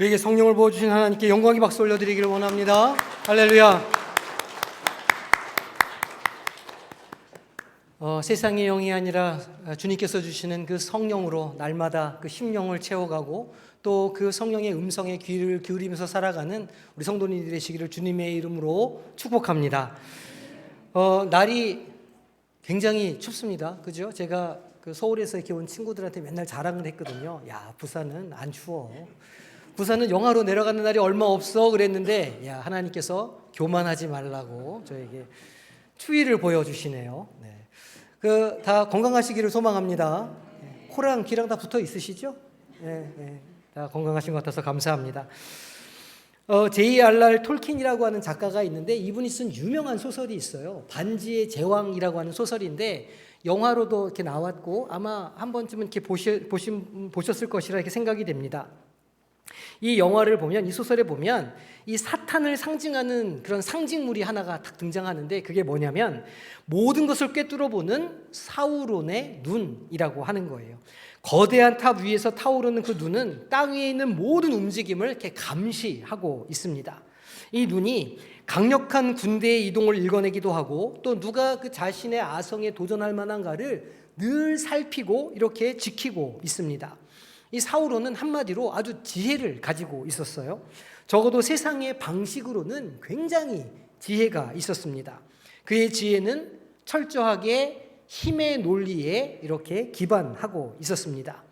우리에게 성령을 부어주신 하나님께 영광의 박수 올려드리기를 원합니다. 할렐루야. 어, 세상의 영이 아니라 주님께서 주시는 그 성령으로 날마다 그 심령을 채워가고 또 그 성령의 음성에 귀를 기울이면서 살아가는 우리 성도님들이 되시기를 주님의 이름으로 축복합니다. 어, 날이 굉장히 춥습니다. 그죠? 제가 그 서울에서 이렇게 온 친구들한테 맨날 자랑을 했거든요. 야, 부산은 안 추워. 부산은 영하로 내려가는 날이 얼마 없어 그랬는데 야, 하나님께서 교만하지 말라고 저에게 추위를 보여 주시네요. 네. 그 다 건강하시기를 소망합니다. 네. 코랑 귀랑 다 붙어 있으시죠? 네, 네. 다 건강하신 것 같아서 감사합니다. 어, J.R.R. 톨킨이라고 하는 작가가 있는데 이분이 쓴 유명한 소설이 있어요. 반지의 제왕이라고 하는 소설인데 영화로도 이렇게 나왔고 아마 한 번쯤은 이렇게 보시, 보신, 보셨을 것이라 이렇게 생각이 됩니다. 이 영화를 보면 이 소설에 보면 이 사탄을 상징하는 그런 상징물이 하나가 딱 등장하는데 그게 뭐냐면 모든 것을 꿰뚫어 보는 사우론의 눈이라고 하는 거예요. 거대한 탑 위에서 타오르는 그 눈은 땅 위에 있는 모든 움직임을 이렇게 감시하고 있습니다. 이 눈이 강력한 군대의 이동을 읽어내기도 하고 또 누가 그 자신의 아성에 도전할 만한가를 늘 살피고 이렇게 지키고 있습니다. 이 사우론은 한마디로 아주 지혜를 가지고 있었어요. 적어도 세상의 방식으로는 굉장히 지혜가 있었습니다. 그의 지혜는 철저하게 힘의 논리에 이렇게 기반하고 있었습니다.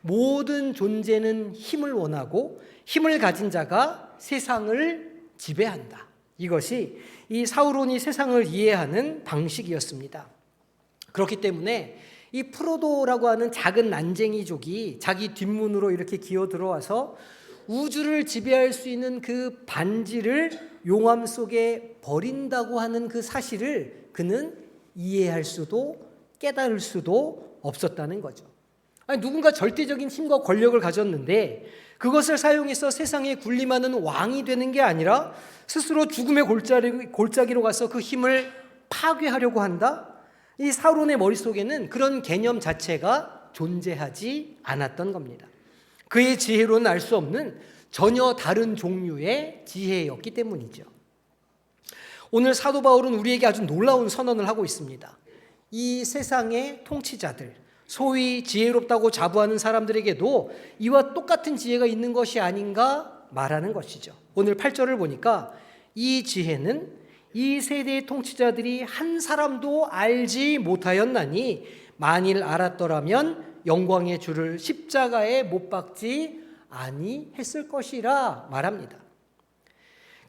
모든 존재는 힘을 원하고 힘을 가진 자가 세상을 지배한다. 이것이 이 사우론이 세상을 이해하는 방식이었습니다. 그렇기 때문에 이 프로도라고 하는 작은 난쟁이족이 자기 뒷문으로 이렇게 기어 들어와서 우주를 지배할 수 있는 그 반지를 용암 속에 버린다고 하는 그 사실을 그는 이해할 수도 깨달을 수도 없었다는 거죠. 아니, 누군가 절대적인 힘과 권력을 가졌는데 그것을 사용해서 세상에 군림하는 왕이 되는 게 아니라 스스로 죽음의 골짜기, 골짜기로 가서 그 힘을 파괴하려고 한다? 이 사론의 머릿속에는 그런 개념 자체가 존재하지 않았던 겁니다. 그의 지혜로는 알 수 없는 전혀 다른 종류의 지혜였기 때문이죠. 오늘 사도 바울은 우리에게 아주 놀라운 선언을 하고 있습니다. 이 세상의 통치자들, 소위 지혜롭다고 자부하는 사람들에게도 이와 똑같은 지혜가 있는 것이 아닌가 말하는 것이죠. 오늘 8절을 보니까 이 지혜는 이 세대의 통치자들이 한 사람도 알지 못하였나니 만일 알았더라면 영광의 주를 십자가에 못 박지 아니했을 것이라 말합니다.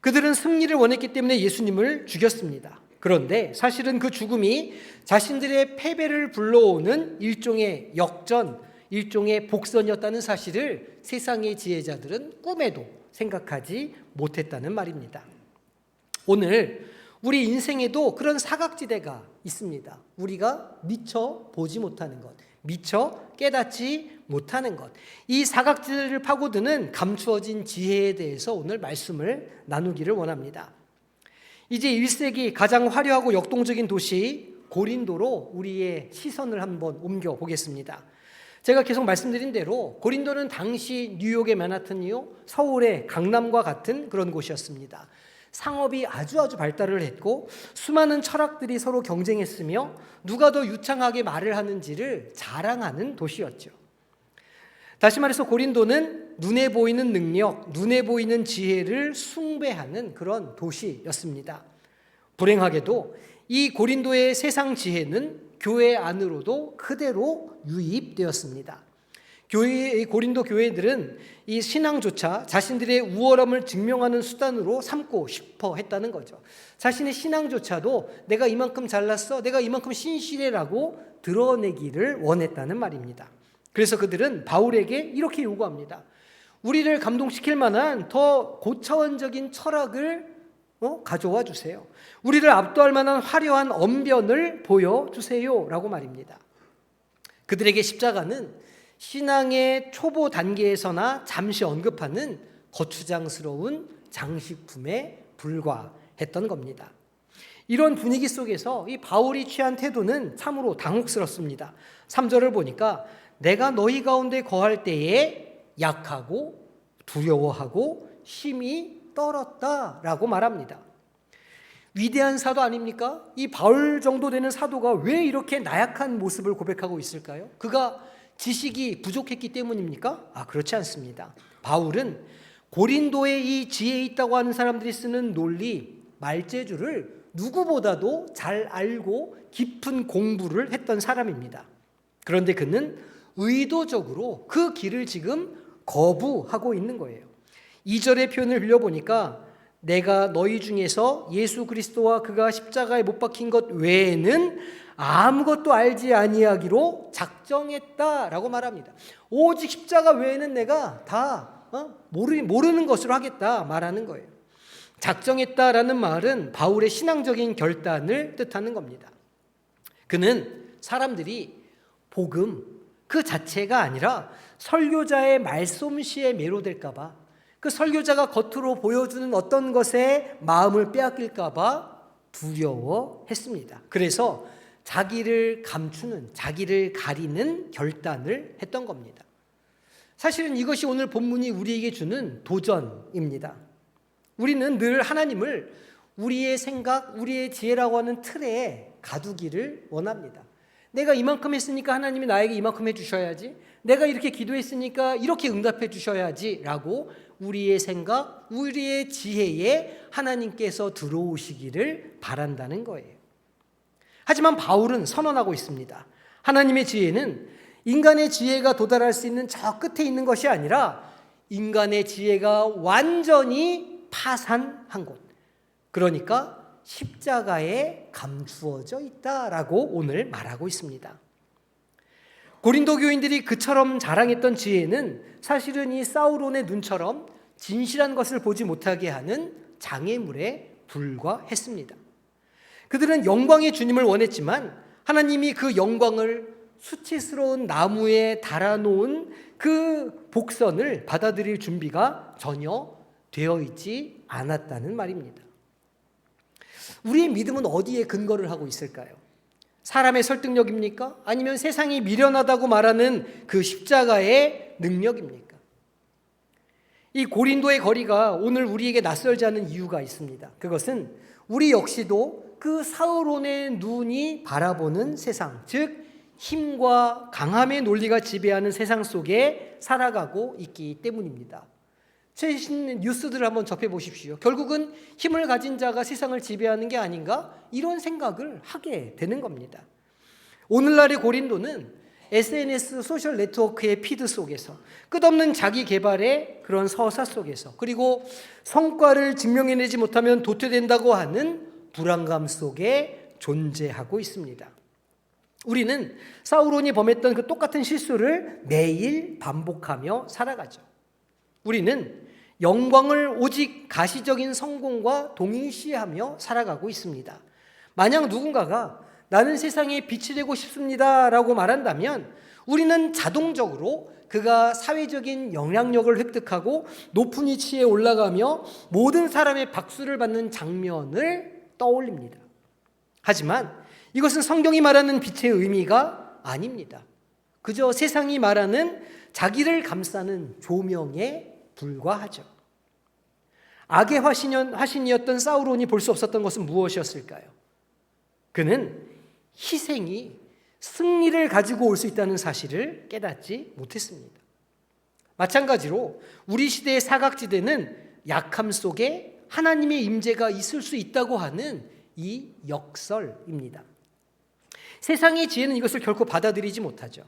그들은 승리를 원했기 때문에 예수님을 죽였습니다. 그런데 사실은 그 죽음이 자신들의 패배를 불러오는 일종의 역전, 일종의 복선이었다는 사실을 세상의 지혜자들은 꿈에도 생각하지 못했다는 말입니다. 오늘 우리 인생에도 그런 사각지대가 있습니다. 우리가 미처 보지 못하는 것, 미처 깨닫지 못하는 것. 이 사각지대를 파고드는 감추어진 지혜에 대해서 오늘 말씀을 나누기를 원합니다. 이제 1세기 가장 화려하고 역동적인 도시 고린도로 우리의 시선을 한번 옮겨 보겠습니다. 제가 계속 말씀드린 대로 고린도는 당시 뉴욕의 맨하튼이요, 서울의 강남과 같은 그런 곳이었습니다. 상업이 아주 아주 발달을 했고 수많은 철학들이 서로 경쟁했으며 누가 더 유창하게 말을 하는지를 자랑하는 도시였죠. 다시 말해서 고린도는 눈에 보이는 능력, 눈에 보이는 지혜를 숭배하는 그런 도시였습니다. 불행하게도 이 고린도의 세상 지혜는 교회 안으로도 그대로 유입되었습니다. 교회 고린도 교회들은 이 신앙조차 자신들의 우월함을 증명하는 수단으로 삼고 싶어 했다는 거죠. 자신의 신앙조차도 내가 이만큼 잘났어, 내가 이만큼 신실해라고 드러내기를 원했다는 말입니다. 그래서 그들은 바울에게 이렇게 요구합니다. 우리를 감동시킬 만한 더 고차원적인 철학을 어? 가져와 주세요. 우리를 압도할 만한 화려한 언변을 보여 주세요. 라고 말입니다. 그들에게 십자가는 신앙의 초보 단계에서나 잠시 언급하는 거추장스러운 장식품에 불과했던 겁니다. 이런 분위기 속에서 이 바울이 취한 태도는 참으로 당혹스럽습니다. 3절을 보니까 내가 너희 가운데 거할 때에 약하고 두려워하고 힘이 떨었다라고 말합니다. 위대한 사도 아닙니까? 이 바울 정도 되는 사도가 왜 이렇게 나약한 모습을 고백하고 있을까요? 그가 지식이 부족했기 때문입니까? 아, 그렇지 않습니다. 바울은 고린도에 이 지혜 있다고 하는 사람들이 쓰는 논리, 말재주를 누구보다도 잘 알고 깊은 공부를 했던 사람입니다. 그런데 그는 의도적으로 그 길을 지금 거부하고 있는 거예요. 2절의 표현을 빌려보니까 내가 너희 중에서 예수 그리스도와 그가 십자가에 못 박힌 것 외에는 아무것도 알지 아니하기로 작정했다라고 말합니다. 오직 십자가 외에는 내가 다 어? 모르, 모르는 것으로 하겠다 말하는 거예요. 작정했다라는 말은 바울의 신앙적인 결단을 뜻하는 겁니다. 그는 사람들이 복음 그 자체가 아니라 설교자의 말솜씨에 매료될까봐 그 설교자가 겉으로 보여주는 어떤 것에 마음을 빼앗길까봐 두려워했습니다. 그래서 자기를 감추는, 자기를 가리는 결단을 했던 겁니다. 사실은 이것이 오늘 본문이 우리에게 주는 도전입니다. 우리는 늘 하나님을 우리의 생각, 우리의 지혜라고 하는 틀에 가두기를 원합니다. 내가 이만큼 했으니까 하나님이 나에게 이만큼 해주셔야지. 내가 이렇게 기도했으니까 이렇게 응답해 주셔야지. 라고 우리의 생각, 우리의 지혜에 하나님께서 들어오시기를 바란다는 거예요. 하지만 바울은 선언하고 있습니다. 하나님의 지혜는 인간의 지혜가 도달할 수 있는 저 끝에 있는 것이 아니라 인간의 지혜가 완전히 파산한 곳. 그러니까 십자가에 감추어져 있다라고 오늘 말하고 있습니다. 고린도 교인들이 그처럼 자랑했던 지혜는 사실은 이 사우론의 눈처럼 진실한 것을 보지 못하게 하는 장애물에 불과했습니다. 그들은 영광의 주님을 원했지만 하나님이 그 영광을 수치스러운 나무에 달아놓은 그 복선을 받아들일 준비가 전혀 되어 있지 않았다는 말입니다. 우리의 믿음은 어디에 근거를 하고 있을까요? 사람의 설득력입니까? 아니면 세상이 미련하다고 말하는 그 십자가의 능력입니까? 이 고린도의 거리가 오늘 우리에게 낯설지 않은 이유가 있습니다. 그것은 우리 역시도 그 사울론의 눈이 바라보는 세상, 즉 힘과 강함의 논리가 지배하는 세상 속에 살아가고 있기 때문입니다. 최신 뉴스들을 한번 접해 보십시오. 결국은 힘을 가진 자가 세상을 지배하는 게 아닌가? 이런 생각을 하게 되는 겁니다. 오늘날의 고린도는 SNS 소셜 네트워크의 피드 속에서 끝없는 자기 개발의 그런 서사 속에서 그리고 성과를 증명해내지 못하면 도태된다고 하는 불안감 속에 존재하고 있습니다. 우리는 사우론이 범했던 그 똑같은 실수를 매일 반복하며 살아가죠. 우리는 영광을 오직 가시적인 성공과 동일시하며 살아가고 있습니다. 만약 누군가가 나는 세상에 빛이 되고 싶습니다 라고 말한다면 우리는 자동적으로 그가 사회적인 영향력을 획득하고 높은 위치에 올라가며 모든 사람의 박수를 받는 장면을 떠올립니다. 하지만 이것은 성경이 말하는 빛의 의미가 아닙니다. 그저 세상이 말하는 자기를 감싸는 조명에 불과하죠. 악의 화신이었던 사우론이 볼 수 없었던 것은 무엇이었을까요? 그는 희생이 승리를 가지고 올 수 있다는 사실을 깨닫지 못했습니다. 마찬가지로 우리 시대의 사각지대는 약함 속에 하나님의 임재가 있을 수 있다고 하는 이 역설입니다. 세상의 지혜는 이것을 결코 받아들이지 못하죠.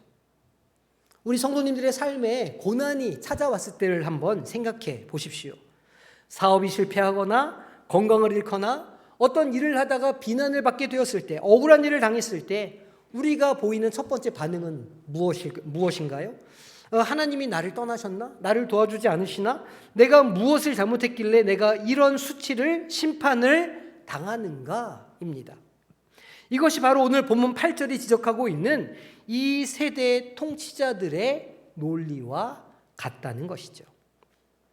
우리 성도님들의 삶에 고난이 찾아왔을 때를 한번 생각해 보십시오. 사업이 실패하거나 건강을 잃거나 어떤 일을 하다가 비난을 받게 되었을 때, 억울한 일을 당했을 때 우리가 보이는 첫 번째 반응은 무엇일, 무엇인가요? 어, 하나님이 나를 떠나셨나? 나를 도와주지 않으시나? 내가 무엇을 잘못했길래 내가 이런 수치를 심판을 당하는가입니다. 이것이 바로 오늘 본문 8절이 지적하고 있는 이 세대 통치자들의 논리와 같다는 것이죠.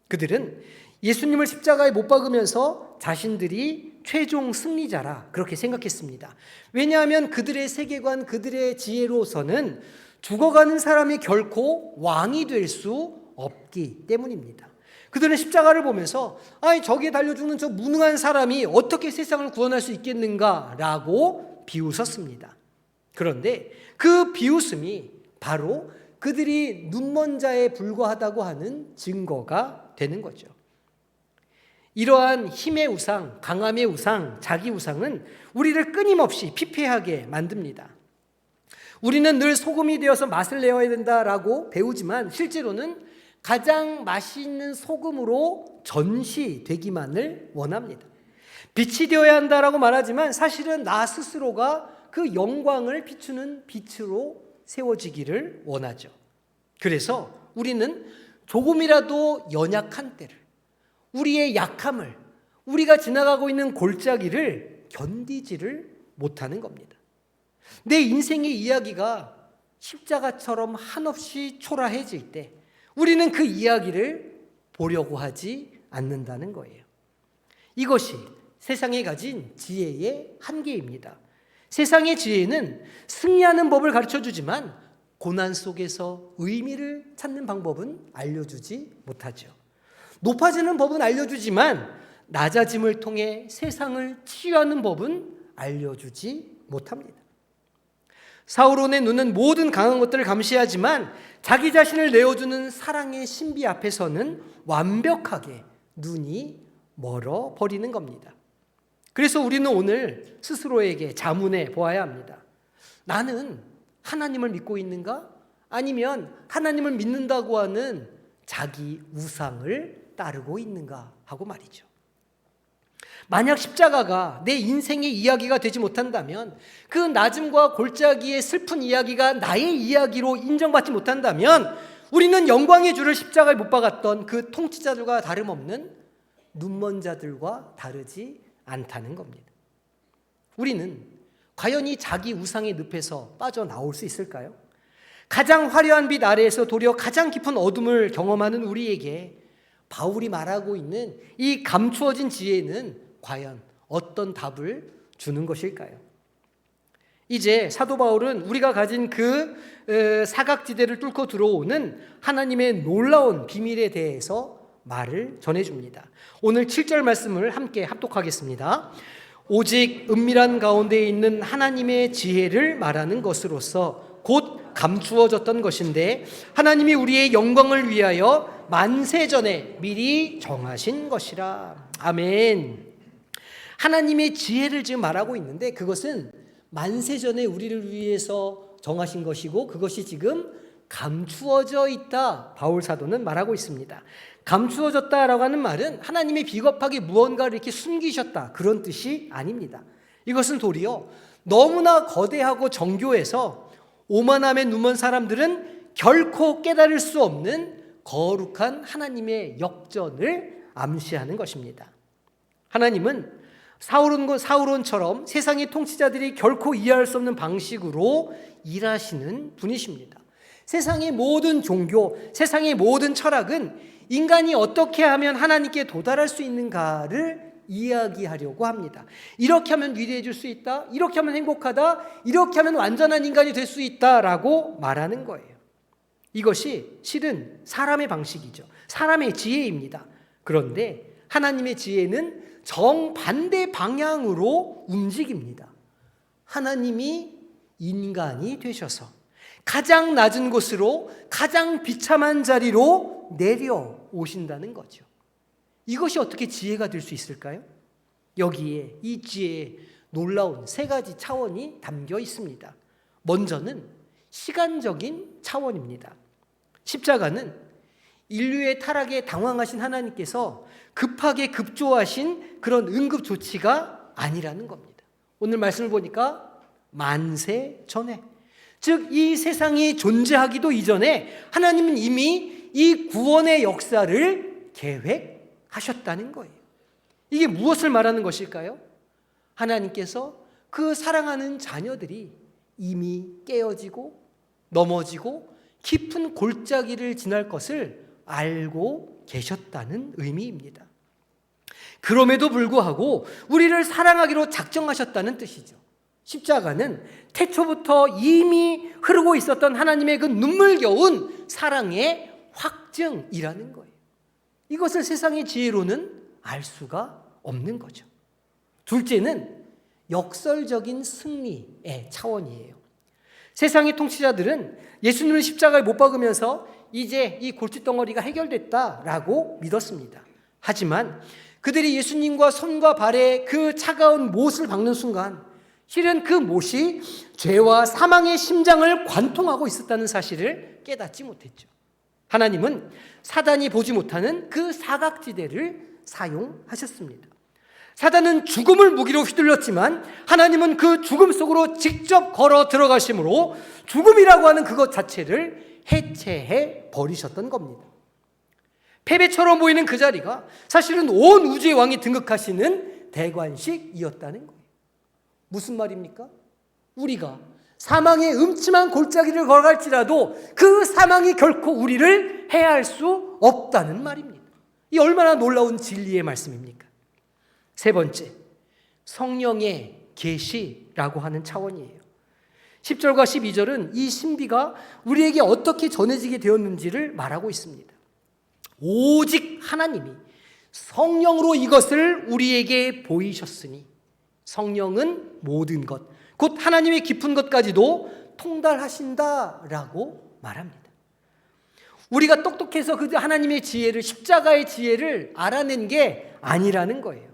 그들은 예수님을 십자가에 못 박으면서 자신들이 최종 승리자라 그렇게 생각했습니다. 왜냐하면 그들의 세계관, 그들의 지혜로서는 죽어가는 사람이 결코 왕이 될 수 없기 때문입니다. 그들은 십자가를 보면서 아니 저기에 달려 죽는 저 무능한 사람이 어떻게 세상을 구원할 수 있겠는가라고 비웃었습니다. 그런데 그 비웃음이 바로 그들이 눈먼 자에 불과하다고 하는 증거가 되는 거죠. 이러한 힘의 우상, 강함의 우상, 자기 우상은 우리를 끊임없이 피폐하게 만듭니다. 우리는 늘 소금이 되어서 맛을 내어야 된다라고 배우지만 실제로는 가장 맛있는 소금으로 전시되기만을 원합니다. 빛이 되어야 한다라고 말하지만 사실은 나 스스로가 그 영광을 비추는 빛으로 세워지기를 원하죠. 그래서 우리는 조금이라도 연약한 때를 우리의 약함을 우리가 지나가고 있는 골짜기를 견디지를 못하는 겁니다. 내 인생의 이야기가 십자가처럼 한없이 초라해질 때 우리는 그 이야기를 보려고 하지 않는다는 거예요. 이것이 세상에 가진 지혜의 한계입니다. 세상의 지혜는 승리하는 법을 가르쳐 주지만 고난 속에서 의미를 찾는 방법은 알려주지 못하죠. 높아지는 법은 알려주지만 낮아짐을 통해 세상을 치유하는 법은 알려주지 못합니다. 사우론의 눈은 모든 강한 것들을 감시하지만 자기 자신을 내어주는 사랑의 신비 앞에서는 완벽하게 눈이 멀어 버리는 겁니다. 그래서 우리는 오늘 스스로에게 자문해 보아야 합니다. 나는 하나님을 믿고 있는가? 아니면 하나님을 믿는다고 하는 자기 우상을 따르고 있는가 하고 말이죠. 만약 십자가가 내 인생의 이야기가 되지 못한다면 그 낮음과 골짜기의 슬픈 이야기가 나의 이야기로 인정받지 못한다면 우리는 영광의 주를 십자가에 못 박았던 그 통치자들과 다름없는 눈먼 자들과 다르지 않다는 겁니다. 우리는 과연 이 자기 우상의 늪에서 빠져나올 수 있을까요? 가장 화려한 빛 아래에서 도리어 가장 깊은 어둠을 경험하는 우리에게 바울이 말하고 있는 이 감추어진 지혜는 과연 어떤 답을 주는 것일까요? 이제 사도 바울은 우리가 가진 그 사각지대를 뚫고 들어오는 하나님의 놀라운 비밀에 대해서 말을 전해줍니다. 오늘 7절 말씀을 함께 합독하겠습니다. 오직 은밀한 가운데 있는 하나님의 지혜를 말하는 것으로서 곧 감추어졌던 것인데 하나님이 우리의 영광을 위하여 만세 전에 미리 정하신 것이라. 아멘. 하나님의 지혜를 지금 말하고 있는데 그것은 만세 전에 우리를 위해서 정하신 것이고 그것이 지금 감추어져 있다. 바울 사도는 말하고 있습니다. 감추어졌다라고 하는 말은 하나님이 비겁하게 무언가를 이렇게 숨기셨다. 그런 뜻이 아닙니다. 이것은 도리어 너무나 거대하고 정교해서 오만함에 누먼 사람들은 결코 깨달을 수 없는 거룩한 하나님의 역전을 암시하는 것입니다. 하나님은 사울은 사울론처럼 세상의 통치자들이 결코 이해할 수 없는 방식으로 일하시는 분이십니다. 세상의 모든 종교, 세상의 모든 철학은 인간이 어떻게 하면 하나님께 도달할 수 있는가를 이야기하려고 합니다. 이렇게 하면 위대해질 수 있다. 이렇게 하면 행복하다. 이렇게 하면 완전한 인간이 될 수 있다라고 말하는 거예요. 이것이 실은 사람의 방식이죠. 사람의 지혜입니다. 그런데 하나님의 지혜는 정반대 방향으로 움직입니다. 하나님이 인간이 되셔서 가장 낮은 곳으로 가장 비참한 자리로 내려오신다는 거죠. 이것이 어떻게 지혜가 될 수 있을까요? 여기에 이 지혜에 놀라운 세 가지 차원이 담겨 있습니다. 먼저는 시간적인 차원입니다. 십자가는 인류의 타락에 당황하신 하나님께서 급하게 급조하신 그런 응급 조치가 아니라는 겁니다. 오늘 말씀을 보니까 만세 전에 즉 이 세상이 존재하기도 이전에 하나님은 이미 이 구원의 역사를 계획하셨다는 거예요. 이게 무엇을 말하는 것일까요? 하나님께서 그 사랑하는 자녀들이 이미 깨어지고 넘어지고 깊은 골짜기를 지날 것을 알고 계셨다는 의미입니다. 그럼에도 불구하고 우리를 사랑하기로 작정하셨다는 뜻이죠. 십자가는 태초부터 이미 흐르고 있었던 하나님의 그 눈물겨운 사랑의 확증이라는 거예요. 이것을 세상의 지혜로는 알 수가 없는 거죠. 둘째는 역설적인 승리의 차원이에요. 세상의 통치자들은 예수님을 십자가에 못 박으면서 이제 이 골칫덩어리가 해결됐다라고 믿었습니다. 하지만 그들이 예수님과 손과 발에 그 차가운 못을 박는 순간 실은 그 못이 죄와 사망의 심장을 관통하고 있었다는 사실을 깨닫지 못했죠. 하나님은 사단이 보지 못하는 그 사각지대를 사용하셨습니다. 사단은 죽음을 무기로 휘둘렀지만 하나님은 그 죽음 속으로 직접 걸어 들어가심으로 죽음이라고 하는 그것 자체를 해체해 버리셨던 겁니다. 패배처럼 보이는 그 자리가 사실은 온 우주의 왕이 등극하시는 대관식이었다는 거예요. 무슨 말입니까? 우리가 사망의 음침한 골짜기를 걸어갈지라도 그 사망이 결코 우리를 해할 수 없다는 말입니다. 이 얼마나 놀라운 진리의 말씀입니까? 세 번째, 성령의 계시라고 하는 차원이에요. 10절과 12절은 이 신비가 우리에게 어떻게 전해지게 되었는지를 말하고 있습니다. 오직 하나님이 성령으로 이것을 우리에게 보이셨으니 성령은 모든 것, 곧 하나님의 깊은 것까지도 통달하신다라고 말합니다. 우리가 똑똑해서 그 하나님의 지혜를 십자가의 지혜를 알아낸 게 아니라는 거예요.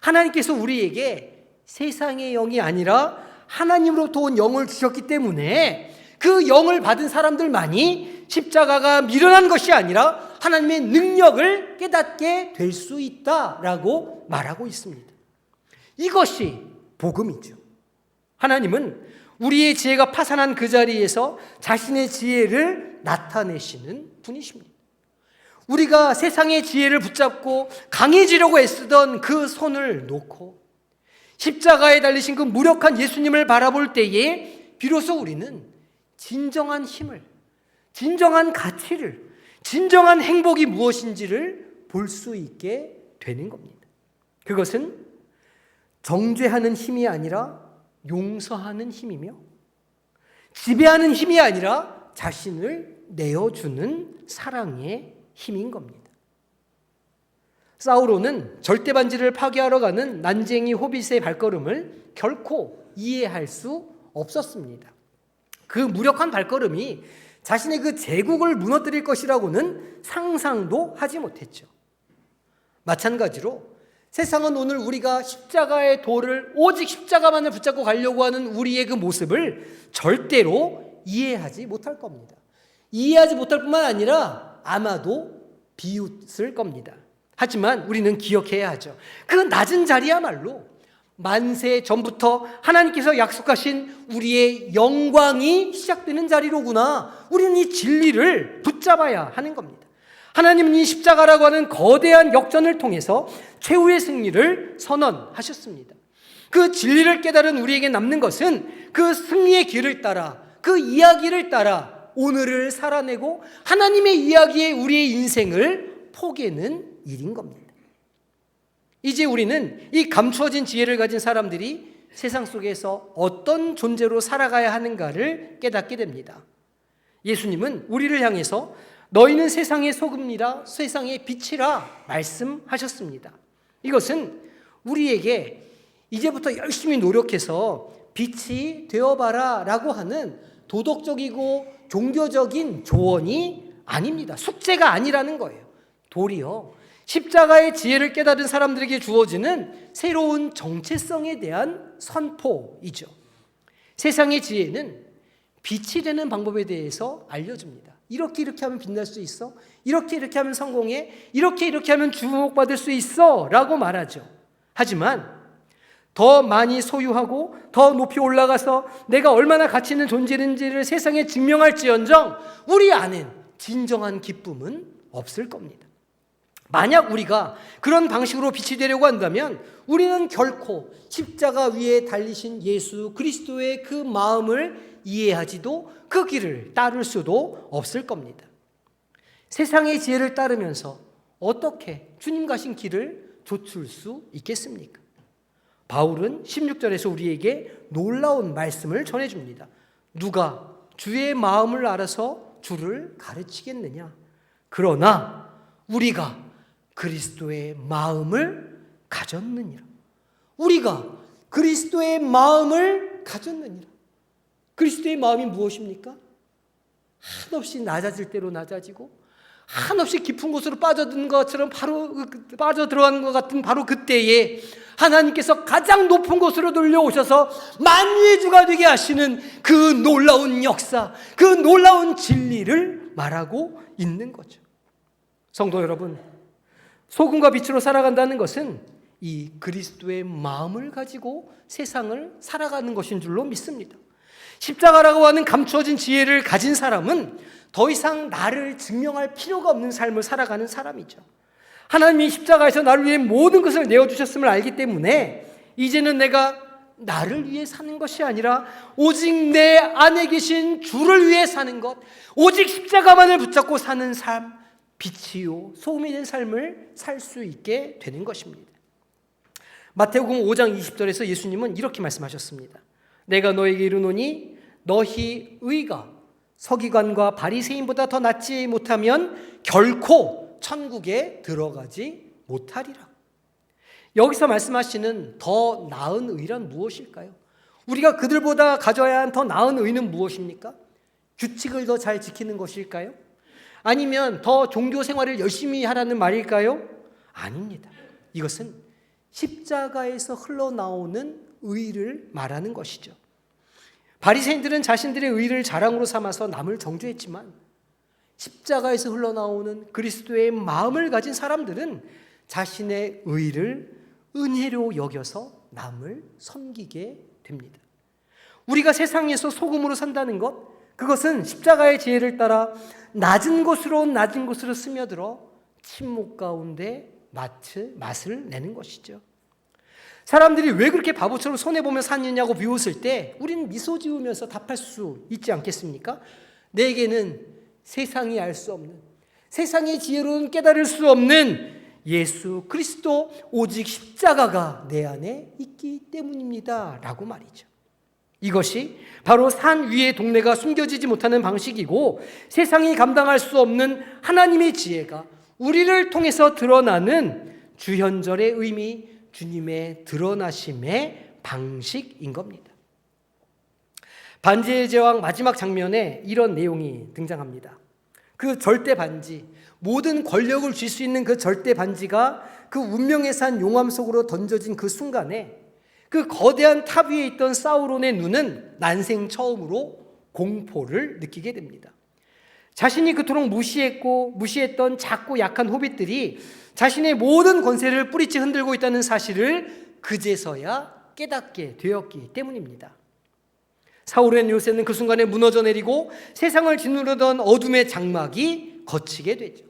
하나님께서 우리에게 세상의 영이 아니라 하나님으로부터 온 영을 주셨기 때문에 그 영을 받은 사람들만이 십자가가 미련한 것이 아니라 하나님의 능력을 깨닫게 될 수 있다라고 말하고 있습니다. 이것이 복음이죠. 하나님은 우리의 지혜가 파산한 그 자리에서 자신의 지혜를 나타내시는 분이십니다. 우리가 세상의 지혜를 붙잡고 강해지려고 애쓰던 그 손을 놓고 십자가에 달리신 그 무력한 예수님을 바라볼 때에 비로소 우리는 진정한 힘을, 진정한 가치를, 진정한 행복이 무엇인지를 볼 수 있게 되는 겁니다. 그것은 정죄하는 힘이 아니라 용서하는 힘이며 지배하는 힘이 아니라 자신을 내어주는 사랑의 힘인 겁니다. 사우로는 절대 반지를 파괴하러 가는 난쟁이 호빗의 발걸음을 결코 이해할 수 없었습니다. 그 무력한 발걸음이 자신의 그 제국을 무너뜨릴 것이라고는 상상도 하지 못했죠. 마찬가지로 세상은 오늘 우리가 십자가의 도를 오직 십자가만을 붙잡고 가려고 하는 우리의 그 모습을 절대로 이해하지 못할 겁니다. 이해하지 못할 뿐만 아니라 아마도 비웃을 겁니다. 하지만 우리는 기억해야 하죠. 그 낮은 자리야말로 만세 전부터 하나님께서 약속하신 우리의 영광이 시작되는 자리로구나. 우리는 이 진리를 붙잡아야 하는 겁니다. 하나님은 이 십자가라고 하는 거대한 역전을 통해서 최후의 승리를 선언하셨습니다. 그 진리를 깨달은 우리에게 남는 것은 그 승리의 길을 따라 그 이야기를 따라 오늘을 살아내고 하나님의 이야기에 우리의 인생을 포개는 일인 겁니다. 이제 우리는 이 감추어진 지혜를 가진 사람들이 세상 속에서 어떤 존재로 살아가야 하는가를 깨닫게 됩니다. 예수님은 우리를 향해서 너희는 세상의 소금이라 세상의 빛이라 말씀하셨습니다. 이것은 우리에게 이제부터 열심히 노력해서 빛이 되어봐라 라고 하는 도덕적이고 종교적인 조언이 아닙니다. 숙제가 아니라는 거예요. 도리어 십자가의 지혜를 깨달은 사람들에게 주어지는 새로운 정체성에 대한 선포이죠. 세상의 지혜는 빛이 되는 방법에 대해서 알려줍니다. 이렇게 이렇게 하면 빛날 수 있어. 이렇게 이렇게 하면 성공해. 이렇게 이렇게 하면 주목받을 수 있어. 라고 말하죠. 하지만 더 많이 소유하고 더 높이 올라가서 내가 얼마나 가치 있는 존재인지를 세상에 증명할지언정 우리 안엔 진정한 기쁨은 없을 겁니다. 만약 우리가 그런 방식으로 빛이 되려고 한다면 우리는 결코 십자가 위에 달리신 예수 그리스도의 그 마음을 이해하지도 그 길을 따를 수도 없을 겁니다. 세상의 지혜를 따르면서 어떻게 주님 가신 길을 좇을 수 있겠습니까? 바울은 16절에서 우리에게 놀라운 말씀을 전해줍니다. 누가 주의 마음을 알아서 주를 가르치겠느냐? 그러나 우리가 그리스도의 마음을 가졌느니라. 우리가 그리스도의 마음을 가졌느니라. 그리스도의 마음이 무엇입니까? 한없이 낮아질 대로 낮아지고 한없이 깊은 곳으로 빠져든 것처럼 바로 빠져 들어가는 것 같은 바로 그때에 하나님께서 가장 높은 곳으로 돌려오셔서 만유의 주가 되게 하시는 그 놀라운 역사, 그 놀라운 진리를 말하고 있는 거죠. 성도 여러분, 소금과 빛으로 살아간다는 것은 이 그리스도의 마음을 가지고 세상을 살아가는 것인 줄로 믿습니다. 십자가라고 하는 감추어진 지혜를 가진 사람은 더 이상 나를 증명할 필요가 없는 삶을 살아가는 사람이죠. 하나님이 십자가에서 나를 위해 모든 것을 내어주셨음을 알기 때문에 이제는 내가 나를 위해 사는 것이 아니라 오직 내 안에 계신 주를 위해 사는 것, 오직 십자가만을 붙잡고 사는 삶, 빛이요, 소금이 된 삶을 살 수 있게 되는 것입니다. 마태복음 5장 20절에서 예수님은 이렇게 말씀하셨습니다. 내가 너에게 이르노니 너희 의가 서기관과 바리새인보다 더 낫지 못하면 결코 천국에 들어가지 못하리라. 여기서 말씀하시는 더 나은 의란 무엇일까요? 우리가 그들보다 가져야 한 더 나은 의는 무엇입니까? 규칙을 더 잘 지키는 것일까요? 아니면 더 종교 생활을 열심히 하라는 말일까요? 아닙니다. 이것은 십자가에서 흘러나오는 의를 말하는 것이죠. 바리새인들은 자신들의 의를 자랑으로 삼아서 남을 정죄했지만 십자가에서 흘러나오는 그리스도의 마음을 가진 사람들은 자신의 의를 은혜로 여겨서 남을 섬기게 됩니다. 우리가 세상에서 소금으로 산다는 것, 그것은 십자가의 지혜를 따라 낮은 곳으로 낮은 곳으로 스며들어 침묵 가운데 맛을, 맛을 내는 것이죠. 사람들이 왜 그렇게 바보처럼 손해보며 사느냐고 비웃을 때 우리는 미소 지으면서 답할 수 있지 않겠습니까? 내게는 세상이 알 수 없는, 세상의 지혜로는 깨달을 수 없는 예수 그리스도 오직 십자가가 내 안에 있기 때문입니다. 라고 말이죠. 이것이 바로 산 위의 동네가 숨겨지지 못하는 방식이고 세상이 감당할 수 없는 하나님의 지혜가 우리를 통해서 드러나는 주현절의 의미, 주님의 드러나심의 방식인 겁니다. 반지의 제왕 마지막 장면에 이런 내용이 등장합니다. 그 절대 반지, 모든 권력을 쥘 수 있는 그 절대 반지가 그 운명의 산 용암 속으로 던져진 그 순간에 그 거대한 탑 위에 있던 사우론의 눈은 난생 처음으로 공포를 느끼게 됩니다. 자신이 그토록 무시했고 무시했던 작고 약한 호빗들이 자신의 모든 권세를 뿌리째 흔들고 있다는 사실을 그제서야 깨닫게 되었기 때문입니다. 사울의 요새는 그 순간에 무너져 내리고 세상을 짓누르던 어둠의 장막이 거치게 되죠.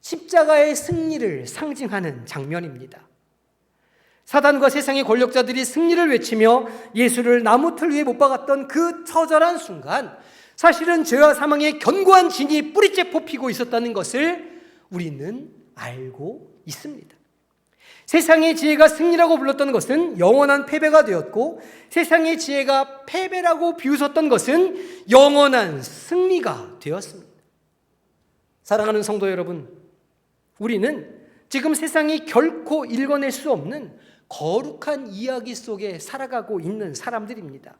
십자가의 승리를 상징하는 장면입니다. 사단과 세상의 권력자들이 승리를 외치며 예수를 나무틀 위에 못 박았던 그 처절한 순간 사실은 죄와 사망의 견고한 진이 뿌리째 뽑히고 있었다는 것을 우리는 알고 있습니다. 세상의 지혜가 승리라고 불렀던 것은 영원한 패배가 되었고 세상의 지혜가 패배라고 비웃었던 것은 영원한 승리가 되었습니다. 사랑하는 성도 여러분, 우리는 지금 세상이 결코 읽어낼 수 없는 거룩한 이야기 속에 살아가고 있는 사람들입니다.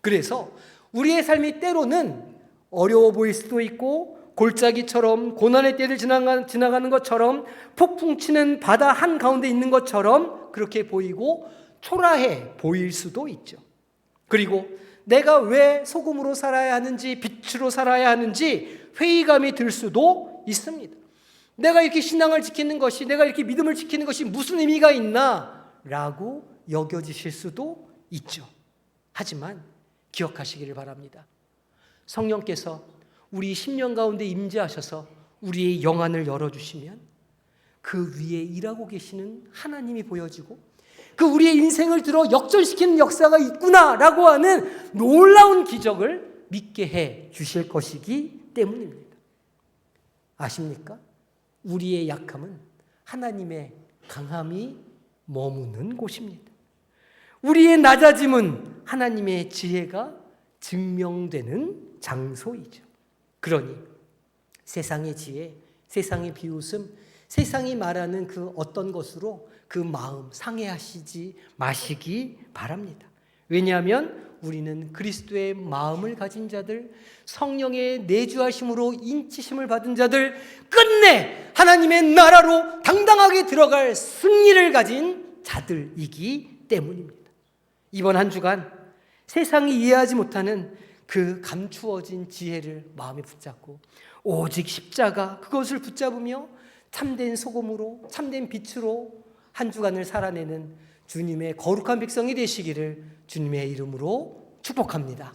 그래서 우리의 삶이 때로는 어려워 보일 수도 있고 골짜기처럼 고난의 때를 지나가는 것처럼 폭풍 치는 바다 한 가운데 있는 것처럼 그렇게 보이고 초라해 보일 수도 있죠. 그리고 내가 왜 소금으로 살아야 하는지 빛으로 살아야 하는지 회의감이 들 수도 있습니다. 내가 이렇게 신앙을 지키는 것이 내가 이렇게 믿음을 지키는 것이 무슨 의미가 있나 라고 여겨지실 수도 있죠. 하지만 기억하시기를 바랍니다. 성령께서 우리 10년 가운데 임재하셔서 우리의 영안을 열어주시면 그 위에 일하고 계시는 하나님이 보여지고 그 우리의 인생을 들어 역전시키는 역사가 있구나라고 하는 놀라운 기적을 믿게 해 주실 것이기 때문입니다. 아십니까? 우리의 약함은 하나님의 강함이 머무는 곳입니다. 우리의 낮아짐은 하나님의 지혜가 증명되는 장소이죠. 그러니 세상의 지혜, 세상의 비웃음, 세상이 말하는 그 어떤 것으로 그 마음 상해하시지 마시기 바랍니다. 왜냐하면 우리는 그리스도의 마음을 가진 자들, 성령의 내주하심으로 인치심을 받은 자들, 끝내 하나님의 나라로 당당하게 들어갈 승리를 가진 자들이기 때문입니다. 이번 한 주간 세상이 이해하지 못하는 그 감추어진 지혜를 마음에 붙잡고 오직 십자가 그것을 붙잡으며 참된 소금으로 참된 빛으로 한 주간을 살아내는 주님의 거룩한 백성이 되시기를 주님의 이름으로 축복합니다.